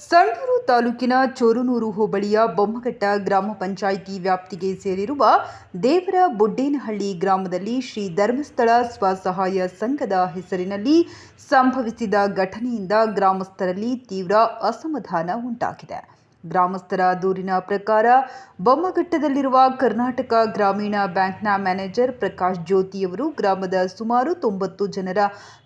ಸಂಡೂರು ತಾಲೂಕಿನ ಚೋರನೂರು ಹೋಬಳಿಯ ಬೊಮ್ಮಘಟ್ಟ ಗ್ರಾಮ ಪಂಚಾಯಿತಿ ವ್ಯಾಪ್ತಿಗೆ ಸೇರಿರುವ ದೇವರ ಬುಡ್ಡೇನಹಳ್ಳಿ ಗ್ರಾಮದಲ್ಲಿ ಶ್ರೀ ಧರ್ಮಸ್ಥಳ ಸ್ವಸಹಾಯ ಸಂಘದ ಹೆಸರಿನಲ್ಲಿ ಸಂಭವಿಸಿದ ಘಟನೆಯಿಂದ ಗ್ರಾಮಸ್ಥರಲ್ಲಿ ತೀವ್ರ ಅಸಮಾಧಾನ ಉಂಟಾಗಿದೆ. ಗ್ರಾಮಸ್ಥರ ದೂರಿನ ಪ್ರಕಾರ ಬೊಮ್ಮಘಟ್ಟದಲ್ಲಿರುವ ಕರ್ನಾಟಕ ಗ್ರಾಮೀಣ ಬ್ಯಾಂಕ್ನ ಮ್ಯಾನೇಜರ್ ಪ್ರಕಾಶ್ ಜ್ಯೋತಿಯವರು ಗ್ರಾಮದ ಸುಮಾರು ತೊಂಬತ್ತು ಜನರ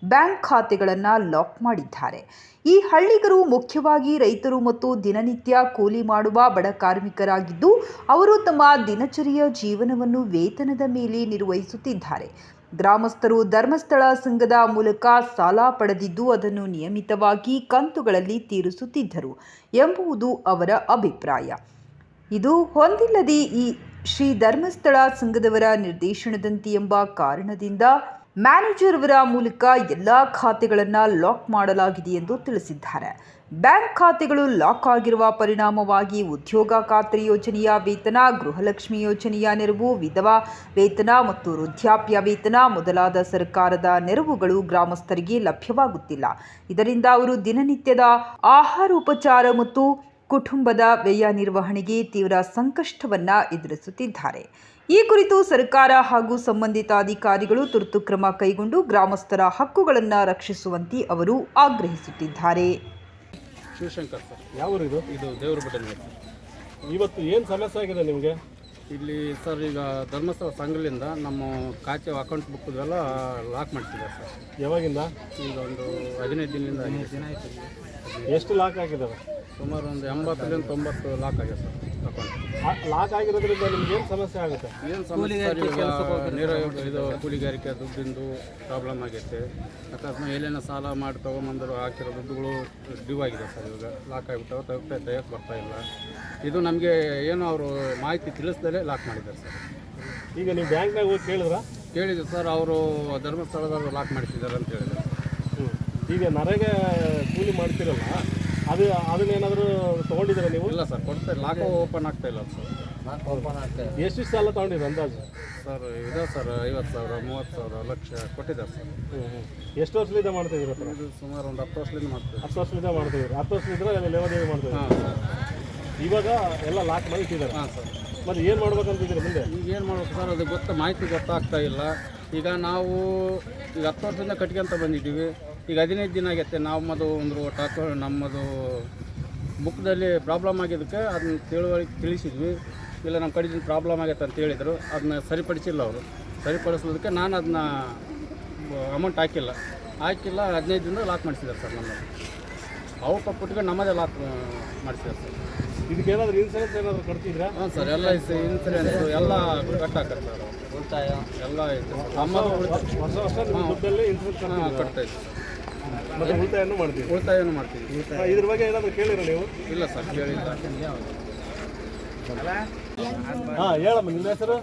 ಬ್ಯಾಂಕ್ ಖಾತೆಗಳನ್ನು ಲಾಕ್ ಮಾಡಿದ್ದಾರೆ. ಈ ಹಳ್ಳಿಗರು ಮುಖ್ಯವಾಗಿ ರೈತರು ಮತ್ತು ದಿನನಿತ್ಯ ಕೂಲಿ ಮಾಡುವ ಬಡ ಕಾರ್ಮಿಕರಾಗಿದ್ದು, ಅವರು ತಮ್ಮ ದಿನಚರಿಯ ಜೀವನವನ್ನು ವೇತನದ ಮೇಲೆ ನಿರ್ವಹಿಸುತ್ತಿದ್ದಾರೆ. ಗ್ರಾಮಸ್ಥರು ಧರ್ಮಸ್ಥಳ ಸಂಘದ ಮೂಲಕ ಸಾಲ ಪಡೆದಿದ್ದು ಅದನ್ನು ನಿಯಮಿತವಾಗಿ ಕಂತುಗಳಲ್ಲಿ ತೀರಿಸುತ್ತಿದ್ದರು ಎಂಬುದು ಅವರ ಅಭಿಪ್ರಾಯ. ಇದು ಹೊಂದಿಲ್ಲದೆ ಈ ಶ್ರೀ ಧರ್ಮಸ್ಥಳ ಸಂಘದವರ ನಿರ್ದೇಶನದಂತೆ ಎಂಬ ಕಾರಣದಿಂದ ಮ್ಯಾನೇಜರ್ ಅವರ ಮೂಲಕ ಎಲ್ಲ ಖಾತೆಗಳನ್ನು ಲಾಕ್ ಮಾಡಲಾಗಿದೆ ಎಂದು ತಿಳಿಸಿದ್ದಾರೆ. ಬ್ಯಾಂಕ್ ಖಾತೆಗಳು ಲಾಕ್ ಆಗಿರುವ ಪರಿಣಾಮವಾಗಿ ಉದ್ಯೋಗ ಖಾತ್ರಿ ಯೋಜನೆಯ ವೇತನ, ಗೃಹಲಕ್ಷ್ಮಿ ಯೋಜನೆಯ ನೆರವು, ವಿಧವಾ ವೇತನ ಮತ್ತು ವೃದ್ಧಾಪ್ಯ ವೇತನ ಮೊದಲಾದ ಸರ್ಕಾರದ ನೆರವುಗಳು ಗ್ರಾಮಸ್ಥರಿಗೆ ಲಭ್ಯವಾಗುತ್ತಿಲ್ಲ. ಇದರಿಂದ ಅವರು ದಿನನಿತ್ಯದ ಆಹಾರೋಪಚಾರ ಮತ್ತು ಕುಟುಂಬದ ವ್ಯಯ ನಿರ್ವಹಣೆಗೆ ತೀವ್ರ ಸಂಕಷ್ಟವನ್ನು ಎದುರಿಸುತ್ತಿದ್ದಾರೆ. ಈ ಕುರಿತು ಸರ್ಕಾರ ಹಾಗೂ ಸಂಬಂಧಿತ ಅಧಿಕಾರಿಗಳು ತುರ್ತು ಕ್ರಮ ಕೈಗೊಂಡು ಗ್ರಾಮಸ್ಥರ ಹಕ್ಕುಗಳನ್ನು ರಕ್ಷಿಸುವಂತೆ ಅವರು ಆಗ್ರಹಿಸುತ್ತಿದ್ದಾರೆ. ಶಿವಶಂಕರ್ ಸರ್. ಯಾವ ಊರು ಇದು? ಇದು ದೇವ್ರ ಇವತ್ತು ಏನು ಸಮಸ್ಯೆ ಆಗಿದೆ ನಿಮಗೆ? ಇಲ್ಲಿ ಸರ್ ಈಗ ಧರ್ಮಸ್ಥಳ ಸಂಘದಿಂದ ನಮ್ಮ ಖಾತೆ ಅಕೌಂಟ್ ಬುಕ್ ಎಲ್ಲ ಲಾಕ್ ಮಾಡ್ತಿದ್ದಾರೆ ಸರ್. ಯಾವಾಗಿಂದ? ಈಗ ಒಂದು ಹದಿನೈದು ದಿನದಿಂದ ಹದಿನೈದು ದಿನ ಆಯಿತು ಎಷ್ಟು ಲಾಕ್ ಆಗಿದ್ದಾವೆ ಸುಮಾರು ಒಂದು ಎಂಬತ್ತರಿಂದ ತೊಂಬತ್ತು ಲಾಕ್ ಆಗಿದೆ ಸರ್. ಲಾಕ್ ಆಗಿರೋದ್ರಿಂದ ನಿಮ್ಗೆ ಏನು ಸಮಸ್ಯೆ ಆಗುತ್ತೆ? ಏನು ಸಮಸ್ಯೆ? ಸರ್ ಈಗ ನೀರ ಇದು ಕೂಲಿಗಾರಿಕೆ ದುಡ್ಡಿಂದು ಪ್ರಾಬ್ಲಮ್ ಆಗೈತೆ. ಅಕಸ್ಮಾತ್ ಏನೇನೋ ಸಾಲ ಮಾಡಿ ತೊಗೊಂಬಂದರು ಹಾಕಿರೋ ದುಡ್ಡುಗಳು ಡ್ಯೂ ಆಗಿದೆ ಸರ್ ಇವಾಗ. ಲಾಕ್ ಆಗಿಬಿಟ್ಟು ತೆಗ್ತಾ ತೆಗಿಯೋಕ್ಕೆ ಬರ್ತಾ ಇಲ್ಲ? ಇದು ನಮಗೆ ಏನು ಅವರು ಮಾಹಿತಿ ತಿಳಿಸ್ದಲೇ ಲಾಕ್ ಮಾಡಿದ್ದಾರೆ ಸರ್. ಈಗ ನೀವು ಬ್ಯಾಂಕ್ನಾಗ ಹೋಗಿ ಕೇಳಿದ್ರ? ಕೇಳಿದ್ರು ಸರ್ ಅವರು ಧರ್ಮಸ್ಥಳದವರು ಲಾಕ್ ಮಾಡಿಸಿದ್ದಾರೆ ಅಂತ ಹೇಳಿದ್ರು. ಈಗ ನರೇಗ ಕೂಲಿ ಮಾಡ್ತಿರಲ್ಲ ಅದು ಅದನ್ನೇನಾದರೂ ತೊಗೊಂಡಿದ್ದೀರಾ ನೀವು? ಇಲ್ಲ ಸರ್ ಕೊಡ್ತಾ ಲಾಕ್ ಓಪನ್ ಆಗ್ತಾ ಇಲ್ಲ ಸರ್. ಎಷ್ಟು ಸಾಲ ತೊಗೊಂಡಿರಿ ಅಂದಾಜು? ಸರ್ ಇದೆ ಸರ್ ಐವತ್ತು ಸಾವಿರ ಮೂವತ್ತು ಸಾವಿರ ಲಕ್ಷ ಕೊಟ್ಟಿದ್ದಾರೆ ಸರ್. ಎಷ್ಟು ವರ್ಷದಿಂದ ಮಾಡ್ತಿದ್ದೀರ ಸರ್? ಇದು ಸುಮಾರು ಒಂದು ಹತ್ತು ವರ್ಷದಿಂದ ಮಾಡ್ತೀವಿ ಹತ್ತು ವರ್ಷದಿಂದ ಮಾಡ್ತಿದ್ದೀರಿ ಹತ್ತು ವರ್ಷದಿಂದ ಅಲ್ಲಿ ಲೇವಾದೇವಿ ಮಾಡ್ತಿದ್ದೀರಿ ಹಾಂ ಸರ್. ಇವಾಗ ಎಲ್ಲ ಲಾಕ್ ಮಾಡಿ ಇಟ್ಟಿದ್ದಾರೆ. ಹಾಂ ಸರ್. ಮತ್ತೆ ಏನು ಮಾಡ್ಬೇಕಂತಿದ್ದೀರಿ ಮುಂದೆ? ಈಗ ಏನು ಮಾಡ್ಬೇಕು ಸರ್ ಅದು ಗೊತ್ತ ಮಾಹಿತಿ ಗೊತ್ತಾಗ್ತಾ ಇಲ್ಲ. ಈಗ ನಾವು ಈಗ ಹತ್ತು ವರ್ಷದಿಂದ ಕಟ್ಕೊಂತ ಬಂದಿದ್ದೀವಿ. ಈಗ ಹದಿನೈದು ದಿನ ಆಗೈತೆ ನಾವು ಮದು ಒಂದು ಟಾಕ್ ಹಾಕೋ ನಮ್ಮದು ಬುಕ್ದಲ್ಲಿ ಪ್ರಾಬ್ಲಮ್ ಆಗಿದ್ದಕ್ಕೆ ಅದನ್ನ ತಿಳುವಳಿ ತಿಳಿಸಿದ್ವಿ. ಇಲ್ಲ ನಮ್ಮ ಕಡೆಯಿಂದ ಪ್ರಾಬ್ಲಮ್ ಆಗೈತೆ ಅಂತ ಹೇಳಿದರು. ಅದನ್ನ ಸರಿಪಡಿಸಿಲ್ಲ ಅವರು. ಸರಿಪಡಿಸೋದಕ್ಕೆ ನಾನು ಅದನ್ನ ಅಮೌಂಟ್ ಹಾಕಿಲ್ಲ. ಹಾಕಿಲ್ಲ ಹದಿನೈದು ದಿನ ಲಾಕ್ ಮಾಡಿಸಿದ್ದಾರೆ ಸರ್ ನಮ್ಮದು ಅವು ಕೊಟ್ಬಿಟ್ಟು ನಮ್ಮದೇ ಲಾಕ್ ಮಾಡಿಸಿದ್ದಾರೆ ಸರ್. ಇದಕ್ಕೆ ಏನಾದರೂ ಇನ್ಸೂರೆನ್ಸ್ ಏನಾದರೂ ಕಟ್ತಿದ್ರಾ ಹಾಂ ಸರ್ ಎಲ್ಲ ಇನ್ಸೂರೆನ್ಸ್ ಎಲ್ಲ ಕಟ್ ಆಗ್ತಾರೆ ಸರ್. ಉಳಿತಾಯ. ಎಲ್ಲ ಇದೆ ನಮ್ಮದು ಹೊಸ ವರ್ಷ ವರ್ಷ ನಿಮ್ಮ ದುಡ್ಡಲ್ಲೇ ಇನ್ಸೂರೆನ್ಸ್ ಹಾಂ ಕಟ್ತಾ ಇದ್ದೀವಿ ಮತ್ತೆ ಉಳಿತಾಯನೂ ಮಾಡ್ತೀವಿ. ಉಳಿತಾಯನೂ ಮಾಡ್ತೀವಿ. ಇದ್ರ ಬಗ್ಗೆ ಏನಾದರೂ ಕೇಳಿರ ನೀವು? ಇಲ್ಲ ಸರ್ ಕೇಳಿಲ್ಲ. ಹಾಂ ಹೇಳಮ್ಮ ನಿಮ್ಮ ಹೆಸರು?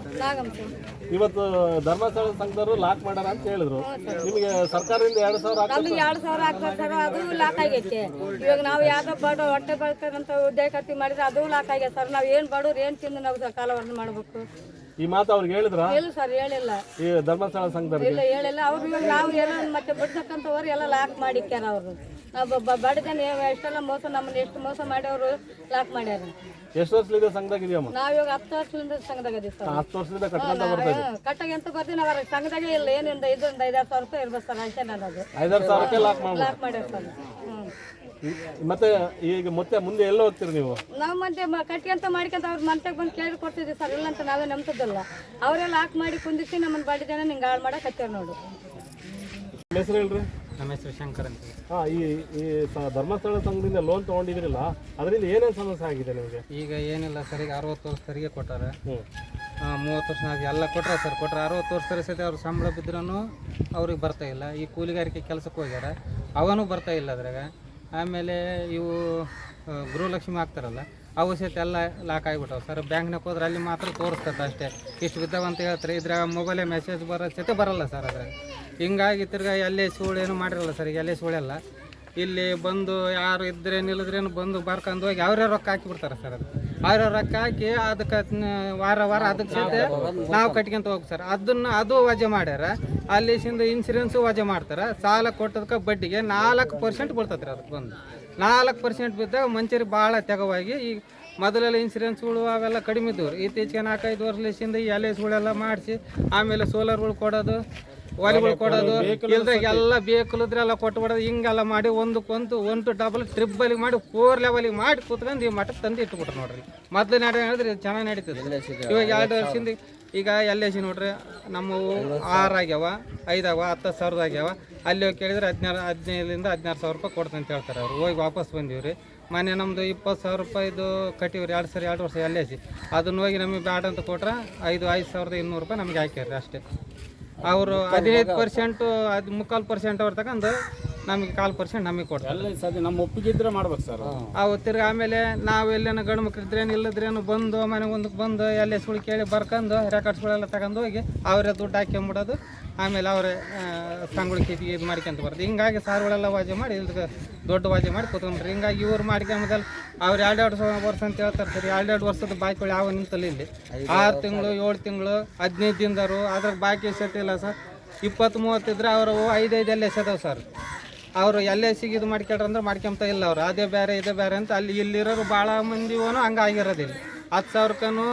ಇವತ್ತು ಧರ್ಮಸ್ಥಳ ಸಂಘದವರು ಲಾಕ್ ಮಾಡ್ಯಾರ ಅಂತ ಹೇಳಿದ್ರು. ನಿಮಗೆ ಸರ್ಕಾರದಿಂದ ಎರಡು ಸಾವಿರ ನಮ್ಗೆ ಎರಡು ಸಾವಿರ ಆಗ್ತದೆ ಸರ್ ಅದು ಲಾಕ್ ಆಗೈತೆ. ಇವಾಗ ನಾವು ಯಾವ್ದೋ ಬಡ ಹೊಟ್ಟೆ ಬರ್ತದಂತ ಉದ್ಯೋಗ ಮಾಡಿದ್ರೆ ಅದು ಲಾಕ್ ಆಗೈತೆ ಸರ್. ನಾವು ಏನು ಬಡವ್ರು ಏನು ತಿಂದು ನಾವು ಕಾಲವನ್ನ ಮಾಡಬೇಕು? ಈ ಮಾತು ಅವ್ರಿಗೆ ಹೇಳಿದ್ರ? ಇಲ್ಲ ಸರ್ ಹೇಳಿಲ್ಲ. ಈ ಧರ್ಮಸ್ಥಳ ಸಂಘದವ್ರಿಗೆ ಇಲ್ಲ ಹೇಳಿಲ್ಲ. ಅವ್ರು ಇವಾಗ ನಾವು ಏನೋ ಮತ್ತೆ ಬಿಡ್ತಕ್ಕಂಥವ್ರು ಎಲ್ಲ ಲಾಕ್ ಮಾಡಿಕ್ಯಾರ ಅವರು. ನಾವು ಎಷ್ಟೆಲ್ಲ ಮೋಸ ನಮ್ಮನ್ನ ಎಷ್ಟು ಮೋಸ ಲಾಕ್ ಮಾಡ್ಯಾರ. ಎಷ್ಟು ವರ್ಷದಿಂದ ಸಂಘದಾಗ ಇದೆಯಮ್ಮ ಹತ್ತು ವರ್ಷದಿಂದ ಸಂಘದಾಗ ಇದೀವಿ ಸರ್. ಹತ್ತು ವರ್ಷದಿಂದ ಕಟ್ಕೊಂತ ಬರ್ತಾ ಇದೆ ಕಟ್ಟಾಗ ಎಂತ ನಾವು ಅವ್ರ ಸಂಘದಾಗೆ ಇಲ್ಲ. ಏನಿಂದ ಇದರಿಂದ ಐದಾರು ಸಾವಿರ ರೂಪಾಯಿ ಇರ್ಬೇಕು ಸರ್ ಅಷ್ಟೇ ನನ್ನದು. ಐದಾರು ಸಾವಿರಕ್ಕೆ ಲಾಕ್ ಮಾಡಿ ಲಾಕ್ ಮಾಡ್ಯಾರ ಸರ್. ಹ್ಞೂ ಮತ್ತೆ ಈಗ ಮತ್ತೆ ಮುಂದೆ ಎಲ್ಲ ಹೋಗ್ತೀರಿ ನೀವು? ನಾವು ಮತ್ತೆ ಮ- ಕಟ್ಕೊಂತ ಮಾಡ್ಕೊಂತ ಅವ್ರ ಮಂತಕ್ಕೆ ಬಂದು ಕೇಳಿ ಕೊಡ್ತಿದ್ವಿ ಸರ್. ಇಲ್ಲ ಅಂತ ನಾವೇ ನಂಬ್ತದಲ್ಲ ಅವರೆಲ್ಲ ಹಾಕಿ ಮಾಡಿ ಕುಂದಿಸಿ ನಮ್ಮನ್ನ ಬಾಡಿ ಜನ ನಿಂಗೆ ಹಾಳು ಮಾಡಕ್ಕೆ ಹಚ್ಚಾರ ನೋಡು. ನಿಮ್ಮ ಹೆಸರು ಹೇಳ್ರಿ? ನಮ್ಮ ಹೆಸರು ಶಂಕರ್ ಅಂತ ಹಾಂ ಈ ಈ ಸ- ಧರ್ಮಸ್ಥಳ ಸಂಘದಿಂದ ಲೋನ್ ತೊಗೊಂಡಿದ್ರಲ್ಲ ಅದರಿಂದ ಏನೇನು ಸಮಸ್ಯೆ ಆಗಿದೆ ನಿಮಗೆ? ಈಗ ಏನಿಲ್ಲ ಸರ್ ಈಗ ಅರವತ್ತು ವರ್ಷ ತೆರಿಗೆ ಕೊಟ್ಟಾರೆ. ಹ್ಞೂ ಆ, ಮೂವತ್ತು ವರ್ಷ ನಾಲ್ಕು ಎಲ್ಲ ಕೊಟ್ರೆ ಸರ್ ಕೊಟ್ಟರೆ ಅರವತ್ತು ವರ್ಷ ಸರಿ ಸತಿ ಅವ್ರು ಸಂಬಳ ಬಿದ್ರೂ ಅವ್ರಿಗೆ ಬರ್ತಾ ಇಲ್ಲ. ಈ ಕೂಲಿಗಾರಿಕೆ ಕೆಲಸಕ್ಕೆ ಹೋಗ್ಯಾರ ಅವನು ಬರ್ತಾ ಇಲ್ಲ ಅದ್ರಾಗ. ಆಮೇಲೆ ಇವು ಗೃಹಲಕ್ಷ್ಮಿ ಆಗ್ತಾರಲ್ಲ ಅವು ಸಹಿತ ಎಲ್ಲ ಲಾಕ್ ಆಗಿಬಿಟ್ಟವು. ಸರ್ ಬ್ಯಾಂಕ್ನಾಗ ಹೋದ್ರೆ ಅಲ್ಲಿ ಮಾತ್ರ ತೋರಿಸ್ತದೆ ಅಷ್ಟೇ. ಇಷ್ಟು ಬಿದ್ದಾವಂತ ಹೇಳ್ತಾರೆ, ಇದ್ರಾಗ ಮೊಬೈಲೇ ಮೆಸೇಜ್ ಬರೋ ಚತೆ ಬರಲ್ಲ ಸರ್ ಅದ್ರಾಗ. ಹಿಂಗಾಗಿ ತಿರ್ಗ ಎಲ್ಲೇ ಸುಳ್ಳು ಏನು ಮಾಡಿರಲ್ಲ ಸರ್, ಈಗ ಎಲ್ಲೇ ಸುಳ್ಳೆಲ್ಲ ಇಲ್ಲಿ ಬಂದು ಯಾರು ಇದ್ರೆ ನಿಲ್ಲದ್ರೇನು ಬಂದು ಬರ್ಕೊಂಡು ಹೋಗಿ ಅವರೇ ರೊಕ್ಕ ಹಾಕಿಬಿಡ್ತಾರೆ ಸರ್ ಅದು. ಅವರೇ ರೊಕ್ಕ ಹಾಕಿ ಅದಕ್ಕೆ ವಾರ ವಾರ ಅದಕ್ಕೆ ಸಹಿತ ನಾವು ಕಟ್ಕೊಂತ ಹೋಗ್ ಸರ್. ಅದನ್ನ ಅದು ವಜೆ ಮಾಡ್ಯಾರ. ಅಲ್ಲಿ ಇನ್ಸೂರೆನ್ಸು ವಜೆ ಮಾಡ್ತಾರೆ. ಸಾಲ ಕೊಟ್ಟದಕ್ಕೆ ಬಡ್ಡಿಗೆ ನಾಲ್ಕು ಪರ್ಸೆಂಟ್ ಬೀಳ್ತತ್ರಿ ಅದಕ್ಕೆ ಬಂದು. ನಾಲ್ಕು ಪರ್ಸೆಂಟ್ ಬಿದ್ದಾಗ ಮಂಚರಿ ಭಾಳ ತೆಗವಾಗಿ ಈಗ ಮೊದಲೆಲ್ಲ ಇನ್ಸೂರೆನ್ಸ್ಗಳು ಅವೆಲ್ಲ ಕಡಿಮೆ ಇದ್ದವು. ಇತ್ತೀಚೆಗೆ ನಾಲ್ಕೈದು ವರ್ಷದಿಂದ ಎಲ್ ಎಸ್ಗಳೆಲ್ಲ ಮಾಡಿಸಿ, ಆಮೇಲೆ ಸೋಲಾರ್ಗಳು ಕೊಡೋದು ಒಲೆಗಳು ಕೊಡೋದು ಇಲ್ದಾಗ ಎಲ್ಲ ಬೇಕಲಿದ್ರೆ ಎಲ್ಲ ಕೊಟ್ಬಿಡೋದು ಹಿಂಗೆಲ್ಲ ಮಾಡಿ ಒಂದಕ್ಕೊಂದು ಒಂದು ಡಬಲ್ ಟ್ರಿಪ್ಪಲಿಗೆ ಮಾಡಿ ಫೋರ್ ಲೆವೆಲಿಗೆ ಮಾಡಿ ಕೂತ್ಕೊಂಡು ಈ ಮಠಕ್ಕೆ ತಂದು ಇಟ್ಬಿಟ್ರು ನೋಡ್ರಿ. ಮೊದಲು ನಡೆ ಹೇಳಿದ್ರೆ ಚೆನ್ನಾಗಿ ನಡೀತದೆ ಇವಾಗ ಎರಡು ವರ್ಷದಿಂದ ಈಗ ಎಲ್ ಎಸಿ ಸಿ ನೋಡ್ರಿ ನಮ್ಮವು ಆರು ಆಗ್ಯಾವ ಐದಾವ ಹತ್ತು ಸಾವಿರದ ಆಗ್ಯಾವ. ಅಲ್ಲಿ ಹೋಗಿ ಕೇಳಿದ್ರೆ ಹದಿನಾರು ಹದಿನೈದರಿಂದ ಹದಿನಾರು ಸಾವಿರ ರೂಪಾಯಿ ಕೊಡ್ತಂತ ಅಂತ ಹೇಳ್ತಾರೆ ಅವ್ರು. ಹೋಗಿ ವಾಪಸ್ ಬಂದೀವಿ ರೀ ಮೊನ್ನೆ ನಮ್ಮದು ಇಪ್ಪತ್ತು ಸಾವಿರ ರೂಪಾಯಿದು ಕಟ್ಟಿವ್ರಿ ಎರಡು ಸರಿ ಎರಡು ವರ್ಷ ಎಲ್ ಎ ಸಿ. ಅದನ್ನ ಹೋಗಿ ನಮಗೆ ಬ್ಯಾಡ ಅಂತ ಕೊಟ್ರೆ ಐದು ಐದು ಸಾವಿರದ ಇನ್ನೂರು ರೂಪಾಯಿ ನಮಗೆ ಹಾಕ್ಯಾರ ಅಷ್ಟೇ. ಅವರು ಹದಿನೈದು ಪರ್ಸೆಂಟ್ ಅದು ಮುಕ್ಕಾಲು ಪರ್ಸೆಂಟ್ ಅವ್ರು ತಗೊಂಡು ನಮಗೆ ಕಾಲು ಪರ್ಸೆಂಟ್ ನಮಗೆ ಕೊಡ್ತಾರೆ. ಎಲ್ಲ ಸದ್ಯ ನಮ್ಮ ಒಪ್ಪಿಗೆ ಇದ್ರೆ ಮಾಡ್ಬೇಕು ಸರ್. ಅವು ತಿರ್ಗಿ ಆಮೇಲೆ ನಾವು ಎಲ್ಲೇನೋ ಗಂಡು ಮಕ್ಕಳಿದ್ರೇನು ಇಲ್ಲದ್ರೇನು ಬಂದು ಮನೆಗೆ ಒಂದಕ್ಕೆ ಬಂದು ಎಲ್ಲ ಸುಳಿ ಕೇಳಿ ಬರ್ಕೊಂಡು ರೆಕಾರ್ಡ್ಸ್ಗಳೆಲ್ಲ ತಗೊಂಡು ಹೋಗಿ ಅವರೇ ದುಡ್ಡು ಹಾಕ್ಕೊಂಬಿಡೋದು ಆಮೇಲೆ ಅವರೇ ಸಂಗುಳಿಕೆ ಇದು ಮಾಡ್ಕೊಂತ ಬರೋದು. ಹಿಂಗಾಗಿ ಸಾರುಗಳೆಲ್ಲ ವಾಜೆ ಮಾಡಿ ಇಲ್ದ ದೊಡ್ಡ ವಾಜೆ ಮಾಡಿ ಕೂತ್ಕೊಂಡ್ರಿ ಹಿಂಗಾಗಿ ಇವ್ರು ಮಾಡ್ಕೊಂಬದಲ್ಲ ಅವ್ರು ಎರಡೆರಡು ಸಾವಿರ ವರ್ಷ ಅಂತ ಹೇಳ್ತಾರೆ ಸರಿ. ಎರಡೆರಡು ವರ್ಷದ ಬಾಕಿಗಳು ಯಾವ ನಿಂತಲ್ಲ ಇಲ್ಲಿ. ಆರು ತಿಂಗಳು ಏಳು ತಿಂಗಳು ಹದಿನೈದು ದಿನದವರು. ಅದ್ರ ಬಾಕಿ ಸೆಟ್ಟಿಲ್ಲ ಸರ್. ಇಪ್ಪತ್ತು ಮೂವತ್ತಿದ್ರೆ ಅವರು ಐದೈದು ಎಲ್ಲ ಎಸೆದವು ಸರ್. ಅವರು ಎಲ್ಲೇ ಸಿಗಿ ಇದು ಮಾಡ್ಕೊಳ್ರ ಅಂದ್ರೆ ಮಾಡ್ಕೊಂತ ಇಲ್ಲ ಅವ್ರು. ಅದೇ ಬೇರೆ, ಇದೇ ಬೇರೆ ಅಂತ ಅಲ್ಲಿ ಇಲ್ಲಿರೋರು ಭಾಳ ಮಂದಿವನು ಹಂಗೆ ಆಗಿರೋದಿಲ್ಲ ಹತ್ತು ಸಾವಿರಕ್ಕೂ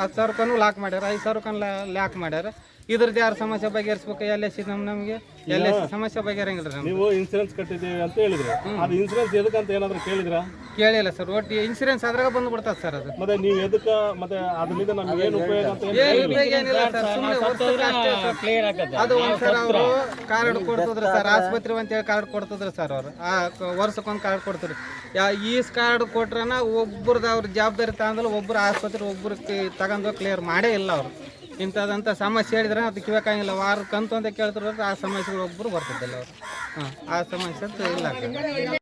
ಹತ್ತು ಸಾವಿರಕ್ಕೂ ಲಾಕ್ ಮಾಡ್ಯಾರ, ಐದು ಸಾವಿರಕ್ಕೂ ಲಾಕ್ ಮಾಡ್ಯಾರ. ಇದ್ರದ್ದು ಯಾರು ಸಮಸ್ಯೆ ಬಗೆಹರಿಸ್ಬೇಕು? ಎಲ್ ಎಸ್ ಸಿ ನಮ್ಮ ನಮಗೆ? ಎಲ್ ಎಸ್ ಸಮಸ್ಯೆ ಬಗೆಹರಂಗಿಲ್ಲ ನಮ್ಗೆ ನೀವು ಇನ್ಸೂರೆನ್ಸ್ ಕಟ್ಟಿದ್ದೀವಿ ಅಂತ ಹೇಳಿದ್ರೆ. ಅದು ಇನ್ಸೂರೆನ್ಸ್ ಎದಕ್ಕಂತ ಏನಾದ್ರು ಕೇಳಿದ್ರ? ಕೇಳಿಲ್ಲ ಸರ್. ಒಟ್ಟು ಇನ್ಸೂರೆನ್ಸ್ ಅದ್ರಾಗ ಬಂದು ಬಿಡ್ತದೆ ಸರ್ ಅದು. ಮತ್ತೆ ನೀವು ಎದಕ್ಕ ಮತ್ತೆ ಅದರಿಂದ ನಮ್ಗೆ ಏನು ಉಪಯೋಗ ಅಂತ ಏನು ಏನು ಉಪಯೋಗ ಏನಿಲ್ಲ ಸರ್. ಸುಮ್ಮನೆ ಅಷ್ಟೇ ಸರ್. ಅದು ಒಂದ್ಸಲ ಅವರು ಕಾರ್ಡ್ ಕೊಡ್ತಿದ್ರು ಸರ್. ಆಸ್ಪತ್ರೆ ಅಂತೇಳಿ ಕಾರ್ಡ್ ಕೊಡ್ತಿದ್ರು ಸರ್ ಅವರು. ಆ ಕ- ವರ್ಷಕ್ಕೊಂದು ಕಾರ್ಡ್ ಕೊಡ್ತಿದ್ರು. ಯಾ ಈ ಕಾರ್ಡ್ ಕೊಟ್ರನ ಒಬ್ರದ್ದು ಅವ್ರ ಜವಾಬ್ದಾರಿ ತಗೊಂಡಲ್ಲ ಒಬ್ರು ಆಸ್ಪತ್ರೆ ಒಬ್ರು ತಗೊಂಡು ಕ್ಲಿಯರ್ ಮಾಡೇ ಇಲ್ಲ ಅವರು. ಇಂಥದಂಥ ಸಮಸ್ಯೆ ಹೇಳಿದ್ರೆ ಅದು ಕಿವಕ್ಕಾಗಿಲ್ಲ ವಾರ ಕಂತು ಅಂತ ಕೇಳ್ತಿರೋ ಆ ಸಮಸ್ಯೆಗಳು ಒಬ್ಬರು ಬರ್ತಿದ್ದಿಲ್ಲ ಅವರು. ಹಾಂ ಆ ಸಮಸ್ಯೆ ಅಂತ ಇಲ್ಲ ಸರ್.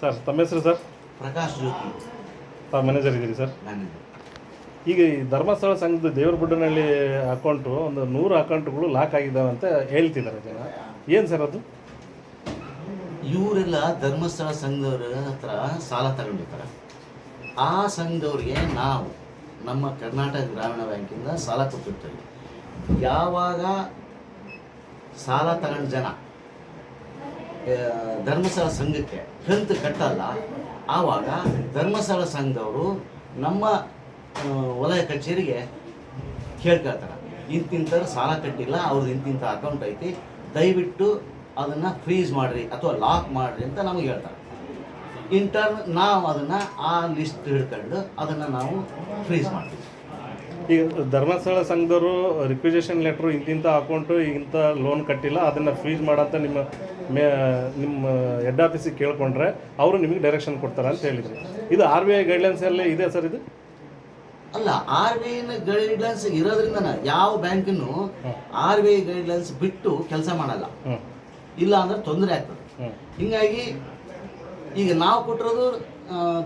ಸರ್ ತಮ್ಮ ಹೆಸರು ಸರ್? ಪ್ರಕಾಶ್ ಜ್ಯೋತಿ. ತಾವು ಮ್ಯಾನೇಜರ್ ಇದ್ದೀರಿ ಸರ್? ನಾನು ಈಗ ಈ ಧರ್ಮಸ್ಥಳ ಸಂಘದ ದೇವ್ರ ಬುಡ್ಡನಹಳ್ಳಿ ಅಕೌಂಟು ಒಂದು ನೂರು ಅಕೌಂಟ್ಗಳು ಲಾಕ್ ಆಗಿದ್ದಾವೆ ಅಂತ ಹೇಳ್ತಿದ್ದಾರೆ ಜನ. ಏನು ಸರ್ ಅದು? ಇವರೆಲ್ಲ ಧರ್ಮಸ್ಥಳ ಸಂಘದವ್ರ ಹತ್ರ ಸಾಲ ತಗೊಂಡಿರ್ತಾರೆ. ಆ ಸಂಘದವ್ರಿಗೆ ನಾವು ನಮ್ಮ ಕರ್ನಾಟಕ ಗ್ರಾಮೀಣ ಬ್ಯಾಂಕಿಂದ ಸಾಲ ಕೊಟ್ಟಿರ್ತೇವೆ. ಯಾವಾಗ ಸಾಲ ತಗೊಂಡ ಜನ ಧರ್ಮಸ್ಥಳ ಸಂಘಕ್ಕೆ ಕಂತು ಕಟ್ಟಲ್ಲ, ಆವಾಗ ಧರ್ಮಸ್ಥಳ ಸಂಘದವರು ನಮ್ಮ ವಲಯ ಕಚೇರಿಗೆ ಕೇಳ್ಕೊಳ್ತಾರೆ. ಇಂತಿಂಥವ್ರು ಸಾಲ ಕಟ್ಟಿಲ್ಲ ಅವ್ರದ್ದು ಇಂತಿಂಥ ಅಕೌಂಟ್ ಐತಿ, ದಯವಿಟ್ಟು ಅದನ್ನು ಫ್ರೀಸ್ ಮಾಡಿರಿ ಅಥವಾ ಲಾಕ್ ಮಾಡಿರಿ ಅಂತ ನಮಗೆ ಹೇಳ್ತಾರೆ. ಇಂಟರ್ನ್ ನಾವು ಅದನ್ನು ಆ ಲಿಸ್ಟ್ ಹಿಡ್ಕೊಂಡು ಅದನ್ನು ನಾವು ಫ್ರೀಸ್ ಮಾಡ್ತೀವಿ. ಈಗ ಧರ್ಮಸ್ಥಳ ಸಂಘದವರು ರಿಕ್ವಿಜೇಷನ್ ಲೆಟರ್ ಇಂತಿಂಥ ಅಕೌಂಟು ಇಂಥ ಲೋನ್ ಕಟ್ಟಿಲ್ಲ ಅದನ್ನು ಫ್ರೀಸ್ ಮಾಡಂತ ನಿಮ್ಮ ಮೇ ನಿಮ್ಮ ಹೆಡ್ ಆಫೀಸಿಗೆ ಕೇಳ್ಕೊಂಡ್ರೆ ಅವರು ನಿಮಗೆ ಡೈರೆಕ್ಷನ್ ಕೊಡ್ತಾರೆ ಅಂತ ಹೇಳಿದ್ರು. ಇದು ಆರ್ ಬಿ ಐ ಗೈಡ್ಲೈನ್ಸಲ್ಲೇ ಇದೆ ಸರ್ ಇದು? ಅಲ್ಲ ಆರ್ ಬಿ ಐನ ಗೈಡ್ಲೈನ್ಸ್ ಇರೋದ್ರಿಂದ ಯಾವ ಬ್ಯಾಂಕನ್ನು ಆರ್ ಬಿ ಐ ಗೈಡ್ಲೈನ್ಸ್ ಬಿಟ್ಟು ಕೆಲಸ ಮಾಡಲ್ಲ. ಇಲ್ಲ ಅಂದ್ರೆ ತೊಂದರೆ ಆಗ್ತದೆ. ಹಿಂಗಾಗಿ ಈಗ ನಾವು ಕೊಟ್ಟಿರೋದು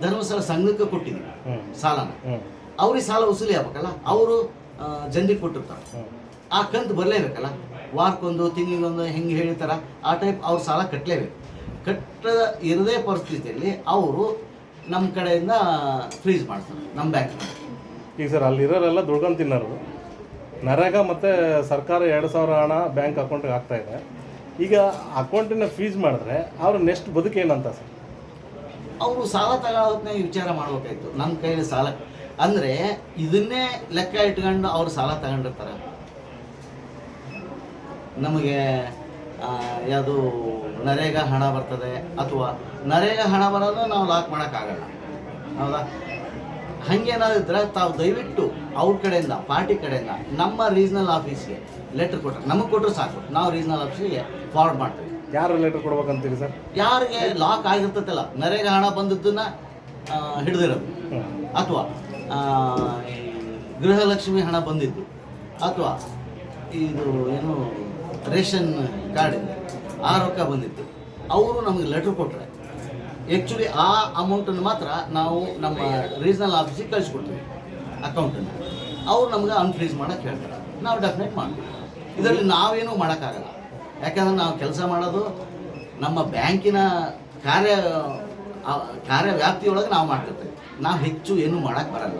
ಧರ್ಮಸ್ಥಳ ಸಂಘಕ್ಕೆ ಕೊಟ್ಟಿದ್ದೀವಿ. ಸಾಲನ. ಅವ್ರಿಗೆ ಸಾಲ ವಸೂಲಿ ಆಗ್ಬೇಕಲ್ಲ? ಅವರು ಜನರಿಗೆ ಕೊಟ್ಟಿರ್ತಾರೆ. ಆ ಕಂತು ಬರಲೇಬೇಕಲ್ಲ? ವಾರಕ್ಕೊಂದು ತಿಂಗಳಿಗೊಂದು ಹೆಂಗೆ ಹೇಳಿರ್ತಾರ? ಆ ಟೈಪ್ ಅವ್ರ ಸಾಲ ಕಟ್ಟಲೇಬೇಕು ಕಟ್ಟದ ಇರದೇ ಪರಿಸ್ಥಿತಿಯಲ್ಲಿ ಅವರು ನಮ್ಮ ಕಡೆಯಿಂದ ಫ್ರೀಜ್ ಮಾಡ್ತಾರೆ ನಮ್ಮ ಬ್ಯಾಂಕ್ ಈಗ ಸರ್ ಅಲ್ಲಿರೋರೆಲ್ಲ ದುಡ್ಕೊಂಡು ತಿನ್ನೋರು. ನರೇಗ ಮತ್ತು ಸರ್ಕಾರ ಎರಡು ಸಾವಿರ ಹಣ ಬ್ಯಾಂಕ್ ಅಕೌಂಟಿಗೆ ಆಗ್ತಾ ಇದೆ. ಈಗ ಅಕೌಂಟಿನ ಫೀಸ್ ಮಾಡಿದ್ರೆ ಅವ್ರ ನೆಕ್ಸ್ಟ್ ಬದುಕೇನಂತ ಸರ್? ಅವರು ಸಾಲ ತಗೊಳ್ಳೋದನ್ನ ವಿಚಾರ ಮಾಡಬೇಕಾಯ್ತು. ನಮ್ಮ ಕೈಯಲ್ಲಿ ಸಾಲ. ಅಂದರೆ ಇದನ್ನೇ ಲೆಕ್ಕ ಇಟ್ಕೊಂಡು ಅವರು ಸಾಲ ತಗೊಂಡಿರ್ತಾರೆ. ನಮಗೆ ಯಾವುದು ನರೇಗಾ ಹಣ ಬರ್ತದೆ ಅಥವಾ ನರೇಗಾ ಹಣ ಬರೋದು ನಾವು ಲಾಕ್ ಮಾಡೋಕ್ಕಾಗಲ್ಲ ಹೌದಾ? ಹಾಗೇನಾದ್ರೆ ತಾವು ದಯವಿಟ್ಟು ಅವ್ರ ಕಡೆಯಿಂದ, ಪಾರ್ಟಿ ಕಡೆಯಿಂದ ನಮ್ಮ ರೀಜನಲ್ ಆಫೀಸ್ಗೆ ಲೆಟ್ರ್ ಕೊಟ್ಟರೆ ನಮಗೆ ಕೊಟ್ಟರು ಸಾಕು. ನಾವು ರೀಜನಲ್ ಆಫೀಸಿಗೆ ಫಾರ್ವರ್ಡ್ ಮಾಡ್ತೀವಿ. ಯಾರು ಲೆಟರ್ ಕೊಡ್ಬೇಕಂತೀರಿ ಸರ್? ಯಾರಿಗೆ ಲಾಕ್ ಆಗಿರ್ತೈತಲ್ಲ ನರೇಗಾ ಹಣ ಬಂದದ್ದನ್ನ ಹಿಡಿದಿರೋದು. ಅಥವಾ ಗೃಹಲಕ್ಷ್ಮಿ ಹಣ ಬಂದಿದ್ದು. ಅಥವಾ ಇದು ಏನು ರೇಷನ್ ಕಾರ್ಡ್ ಇದೆ. ಆ ರೊಕ್ಕ ಬಂದಿತ್ತು. ಅವರು ನಮಗೆ ಲೆಟ್ರ್ ಕೊಟ್ಟರೆ ಆ್ಯಕ್ಚುಲಿ ಆ ಅಮೌಂಟನ್ನು ಮಾತ್ರ ನಾವು ನಮ್ಮ ರೀಜನಲ್ ಆಫೀಸಿಗೆ ಕಳಿಸ್ಕೊಡ್ತೀವಿ ಅಕೌಂಟನ್ನು ಅವ್ರು ನಮ್ಗೆ ಅನ್ಫ್ರೀಸ್ ಮಾಡೋಕ್ಕೆ ಹೇಳ್ತಾರೆ. ನಾವು ಡೆಫಿನೆಟ್ ಮಾಡ್ತೀವಿ. ಇದರಲ್ಲಿ ನಾವೇನೂ ಮಾಡೋಕ್ಕಾಗಲ್ಲ. ಯಾಕಂದ್ರೆ ನಾವು ಕೆಲಸ ಮಾಡೋದು ನಮ್ಮ ಬ್ಯಾಂಕಿನ ಕಾರ್ಯ ಕಾರ್ಯವ್ಯಾಪ್ತಿಯೊಳಗೆ ಕಾರ್ಯ ವ್ಯಾಪ್ತಿಯೊಳಗೆ ನಾವು ಮಾಡ್ತಿರ್ತೀವಿ. ನಾವು ಹೆಚ್ಚು ಏನೂ ಮಾಡೋಕ್ಕೆ ಬರಲ್ಲ.